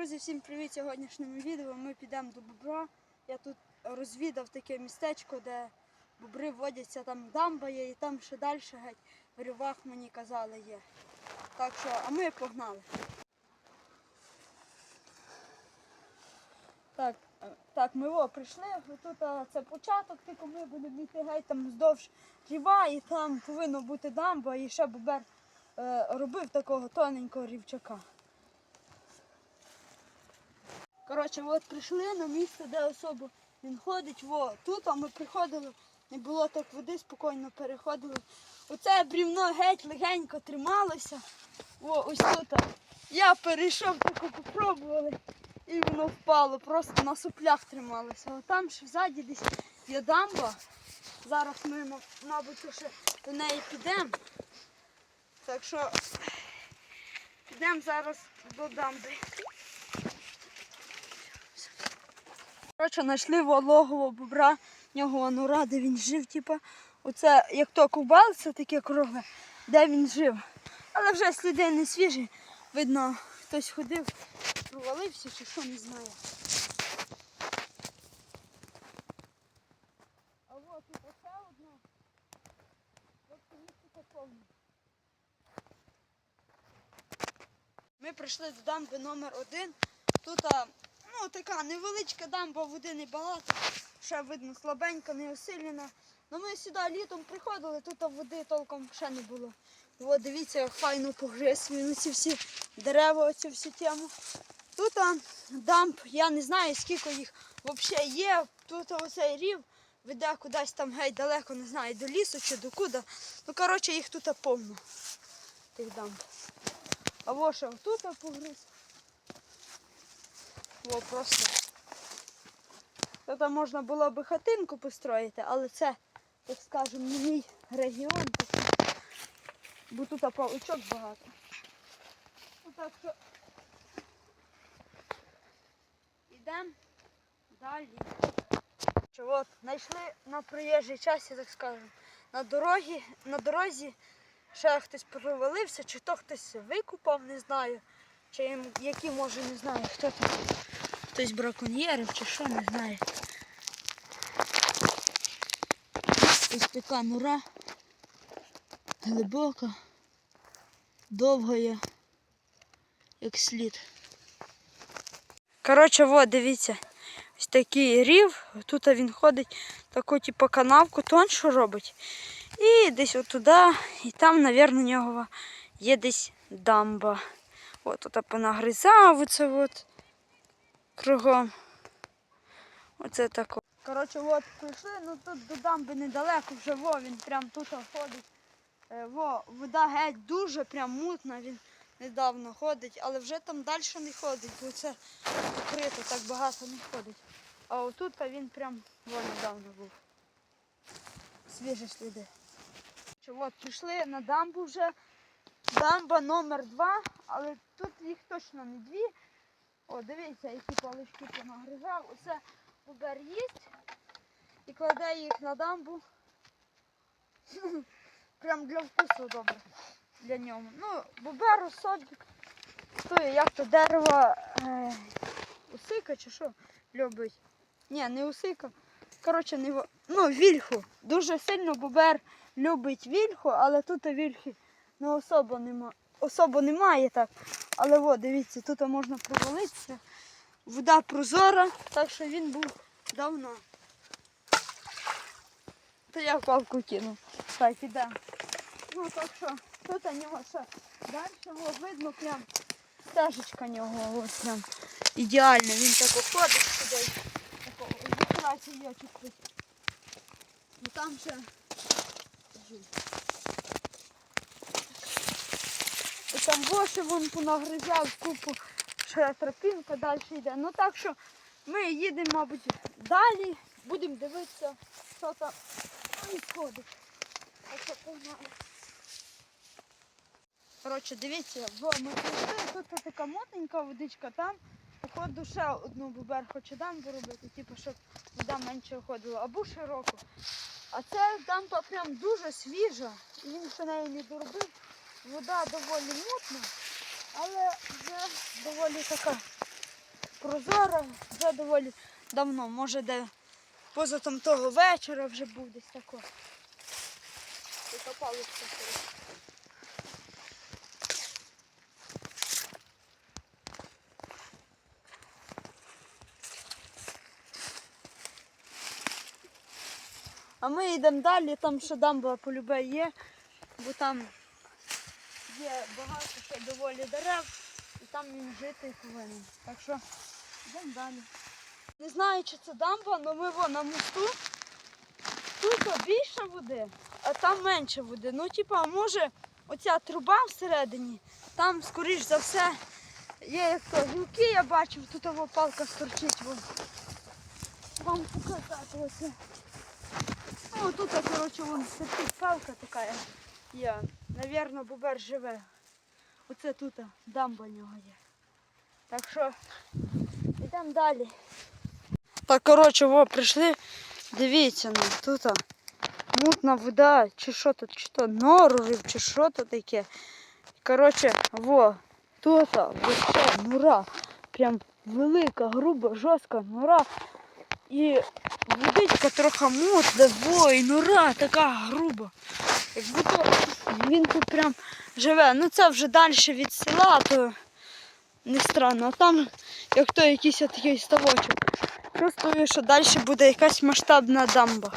Друзі, всім привіт! Сьогоднішньому відео ми підемо до бобра. Я тут розвідав таке містечко, де бобри водяться, там дамба є і там ще далі геть в рівах мені казали є. Так що, а ми погнали. Так, е, так, ми о, прийшли. Тут а, це початок, тільки ми будемо йти геть там вздовж ріва, і там повинна бути дамба, і ще бобер е, робив такого тоненького рівчака. Коротше, от прийшли на місце, де особо він ходить. Во, тут а ми приходили, не було так води, спокійно переходили. Оце брівно геть легенько трималося. О, ось тут. Я перейшов, таку попробували, і воно впало, просто на соплях трималося. А там ще ззаді десь є дамба. Зараз ми, мабуть, ще до неї підемо. Так що підемо зараз до дамби. Коротше, знайшли вологого бобра, нього нора, де він жив, типа. Оце як то ковбалце таке кругле, де він жив. Але вже сліди не свіжі. Видно, хтось ходив, провалився чи що, не знаю. А от тут оце одно. Тобто місце повне. Ми прийшли до дамби номер один. Тут ну, така невеличка дамба, води небагато. Ще видно слабенька, не осилена. Ну ми сюди літом приходили, тут води толком ще не було. От дивіться, як файно погриз він ці всі дерева, оцю всю тему. Тут а, дамб, я не знаю, скільки їх взагалі є. Тут оцей рів веде кудись там геть далеко, не знаю, до лісу чи до куди. Ну, коротше, їх тут повно. Тих дамб. А во ще тут погриз. О, просто. Тут можна було би хатинку построїти, але це, так скажемо, мій регіон. Бо тут а, павучок багато. Ну що йдемо далі. От, знайшли на проїжджій часі, так скажемо, на дорогі, на дорозі ще хтось провалився, чи то хтось викупав, не знаю. Чи які може, не знаю, хто там. Хтось браконьєрив чи що, не знаю. Ось така нора. Глибока, довга є, як слід. Коротше, от, дивіться, ось такий рів. Тут він ходить, таку типу канавку тоншу робить. І десь отуди, і там, мабуть, у нього є десь дамба. От тут понагризав оце от кругом. Оце тако. Коротше, от прийшли, ну тут до дамби недалеко вже во, він прям тут ходить. Е, Во, вода геть дуже прям мутна, він недавно ходить, але вже там далі не ходить, бо це покрито, так багато не ходить. А отут він прям во недавно був. Свіжі сліди. От прийшли на дамбу вже. Дамба номер два, але тут їх точно не дві. О, дивіться, які палички понагризав. Оце бубер їсть і кладе їх на дамбу. Прям для вкусу добре для нього. Ну, бубер, особік, то є, як то дерево е, усика чи що любить. Ні, не усика. Коротше, не ну, вільху. Дуже сильно бубер любить вільху, але тут вільхи ну, особо нема. Особо немає так. Але от, дивіться, тут можна провалитися. Вода прозора, так що він був давно. То я палку кинув. Так, ідемо. Ну так що, тут у нього ще далі о, видно прям стежечка нього ось прям ідеальна. Він так ходить сюди. Такого є чуть-чуть. Ну там ще жив. І там воше вон понагризав купу, ще тропінка далі йде. Ну так що ми їдемо, мабуть, далі, будемо дивитися, що там відходить. Коротше, дивіться, во, ми прийшли, тут така мотенька водичка, там, походу, ще одну бубер хоче дамбу робити, типу, щоб вода менше виходила, або широку. А ця дамба прям дуже свіжа, і він ще неї не доробив. Вода доволі мутна, але вже доволі така прозора вже доволі давно. Може, де поза там того вечора вже був десь тако. Викопали все. А ми йдемо далі, там ще дамба полюбе є, бо там є багато ще доволі дерев, і там він жити повинен. Так що йдемо далі. Не знаю, чи це дамба, але ми во на мосту. Тут більше води, а там менше води. Ну, типа, може, оця труба всередині, там, скоріш за все, є як то гілки, я бачив, тут його палка сторчить. Вон. Вам показати оце. Ну, тут, коротше, вон сидить палка така є. Навірно, бубер живе. Оце тут дамба нього є. Так що йдемо далі. Так, коротше, во, прийшли. Дивіться, ну, тут мутна вода, чи що тут, чи то норурів, чи що то таке. Коротше, во, тут вообще нора. Прям велика, груба, жорстка нора. І водичка трохи мутна, во, і нора така груба. Як будто він тут прям живе. Ну це вже далі від села, то не странно. А там, як то якийсь такий ставочок. Чувствую, що далі буде якась масштабна дамба.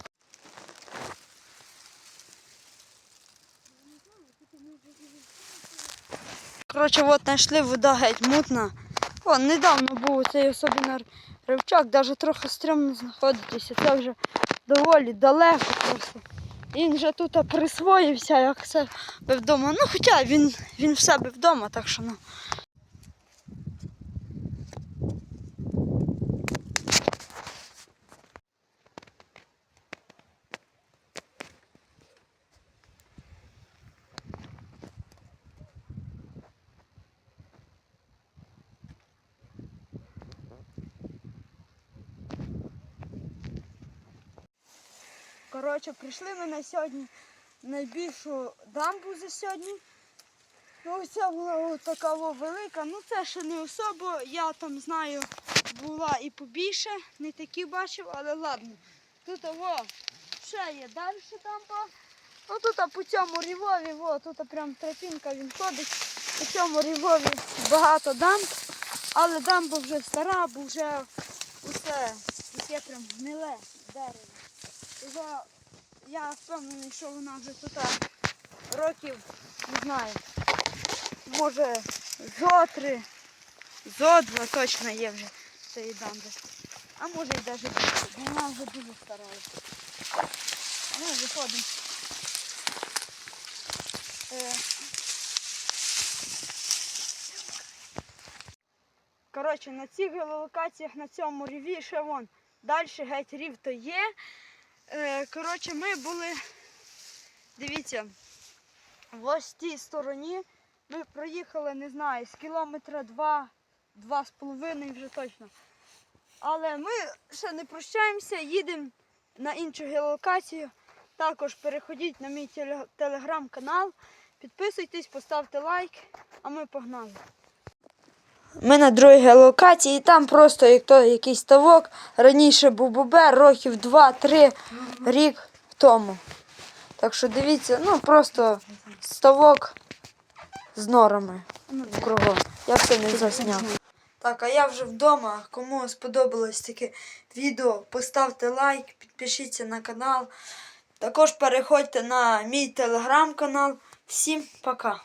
Коротше, от знайшли вода геть мутна. О, недавно був цей особливий ривчак, навіть трохи стрімно знаходитися. Це вже доволі далеко просто. Він вже тут присвоївся, як себе вдома. Ну, хоча він, він в себе вдома, так що ну. Коротше, прийшли ми на сьогодні найбільшу дамбу за сьогодні. Ну, ця була така велика. Ну це ще не особо. Я там знаю, була і побільше, не такі бачив, але ладно. Тут во, ще є далі дамба. Ну тут по цьому рівові, во, тут прям тропінка він ходить. По цьому рівові багато дамб, але дамба вже стара, бо вже усе таке прям гниле дерево. Його, я впевнений, що вона вже тут років, не знаю, може зо три, зо два точно є вже цієї дамби. А може і навіть більше, бо вона вже дуже стара. Ми виходимо. Е, Коротше, на цих геолокаціях на цьому ріві ще вон далі геть рів то є. Коротше, ми були, дивіться, в ось тій стороні. Ми проїхали, не знаю, з кілометра два, два з половиною вже точно. Але ми ще не прощаємося, їдемо на іншу геолокацію. Також переходіть на мій телеграм-канал, підписуйтесь, поставте лайк, а ми погнали. Ми на другій геолокації, і там просто як то якийсь ставок. Раніше був бубер років 2-3 рік тому. Так що дивіться, ну просто ставок з норами кругом. Я все не засняв. Так, а я вже вдома. Кому сподобалось таке відео, поставте лайк, підпишіться на канал. Також переходьте на мій телеграм-канал. Всім пока!